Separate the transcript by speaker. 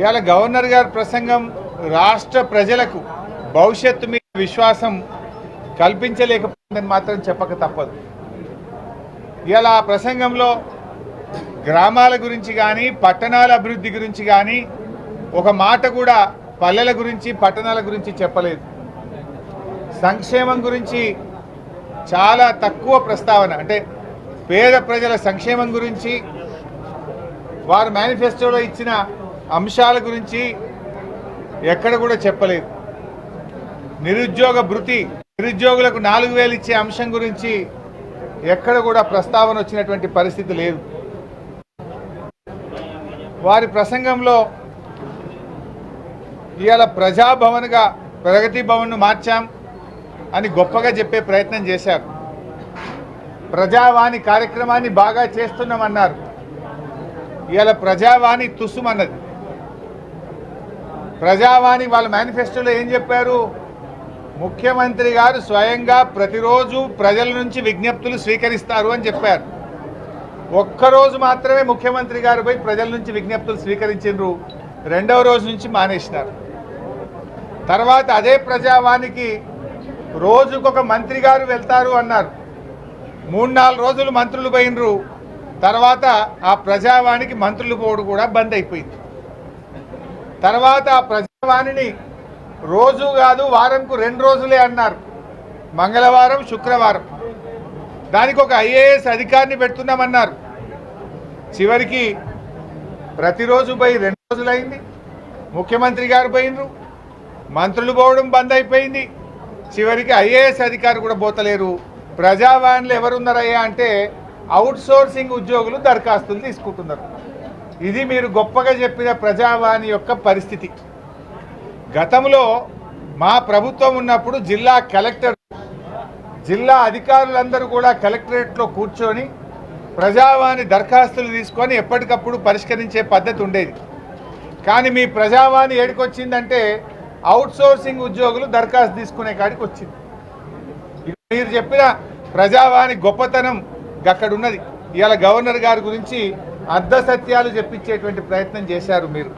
Speaker 1: ఇవాళ గవర్నర్ గారి ప్రసంగం రాష్ట్ర ప్రజలకు భవిష్యత్తు మీద విశ్వాసం కల్పించలేకపోయిందని మాత్రం చెప్పక తప్పదు. ఇవాళ ఆ ప్రసంగంలో గ్రామాల గురించి కానీ పట్టణాల అభివృద్ధి గురించి కానీ ఒక మాట కూడా పల్లెల గురించి పట్టణాల గురించి చెప్పలేదు. సంక్షేమం గురించి చాలా తక్కువ ప్రస్తావన అంటే పేద ప్రజల సంక్షేమం గురించి వారు మేనిఫెస్టోలో ఇచ్చిన అంశాల గురించి ఎక్కడ కూడా చెప్పలేదు. నిరుద్యోగ భృతి నిరుద్యోగులకు నాలుగు వేలు ఇచ్చే అంశం గురించి ఎక్కడ కూడా ప్రస్తావన వచ్చినటువంటి పరిస్థితి లేదు. వారి ప్రసంగంలో ఇవాళ ప్రజాభవన్గా ప్రగతి భవన్ను మార్చాం అని గొప్పగా చెప్పే ప్రయత్నం చేశారు. ప్రజావాణి కార్యక్రమాన్ని బాగా చేస్తున్నామన్నారు. ఇవాళ ప్రజావాణి తుసుమన్నది. ప్రజావాణి వాళ్ళ మేనిఫెస్టోలో ఏం చెప్పారు? ముఖ్యమంత్రి గారు స్వయంగా ప్రతిరోజు ప్రజల నుంచి విజ్ఞప్తులు స్వీకరిస్తారు అని చెప్పారు. ఒక్కరోజు మాత్రమే ముఖ్యమంత్రి గారు పోయి ప్రజల నుంచి విజ్ఞప్తులు స్వీకరించారు రెండవ రోజు నుంచి మానేసినారు. తర్వాత అదే ప్రజావానికి రోజుకొక మంత్రి గారు వెళ్తారు అన్నారు. మూడు నాలుగు రోజులు మంత్రులు పోయినరు తర్వాత ఆ ప్రజావానికి మంత్రులు పోవడం కూడా బంద్ అయిపోయింది. తర్వాత ఆ ప్రజావాణిని రోజు కాదు వారంకు రెండు రోజులే అన్నారు. మంగళవారం శుక్రవారం. దానికి ఒక ఐఏఎస్ అధికారిని పెడుతున్నామన్నారు. చివరికి ప్రతిరోజు పోయి రెండు రోజులైంది. ముఖ్యమంత్రి గారు పోయినరు మంత్రులు పోవడం బంద్ అయిపోయింది. చివరికి ఐఏఎస్ అధికారి కూడా పోతలేరు. ప్రజావాణిలో ఎవరున్నారయ్యా అంటే అవుట్ సోర్సింగ్ ఉద్యోగులు దరఖాస్తులు తీసుకుంటున్నారు. ఇది మీరు గొప్పగా చెప్పిన ప్రజావాణి యొక్క పరిస్థితి. గతంలో మా ప్రభుత్వం ఉన్నప్పుడు జిల్లా కలెక్టర్ జిల్లా అధికారులందరూ కూడా కలెక్టరేట్లో కూర్చొని ప్రజావాణి దరఖాస్తులు తీసుకొని ఎప్పటికప్పుడు పరిష్కరించే పద్ధతి ఉండేది. కానీ మీ ప్రజావాణి ఏడికొచ్చిందంటే అవుట్సోర్సింగ్ ఉద్యోగులు దరఖాస్తు తీసుకునే కాడికి వచ్చింది. ఇది మీరు చెప్పిన ప్రజావాణి గొప్పతనం అక్కడ ఉన్నది ఇవాళ గవర్నర్ గారి గురించి అర్ధ సత్యాలు చెప్పించేటువంటి ప్రయత్నం చేశారు మీరు.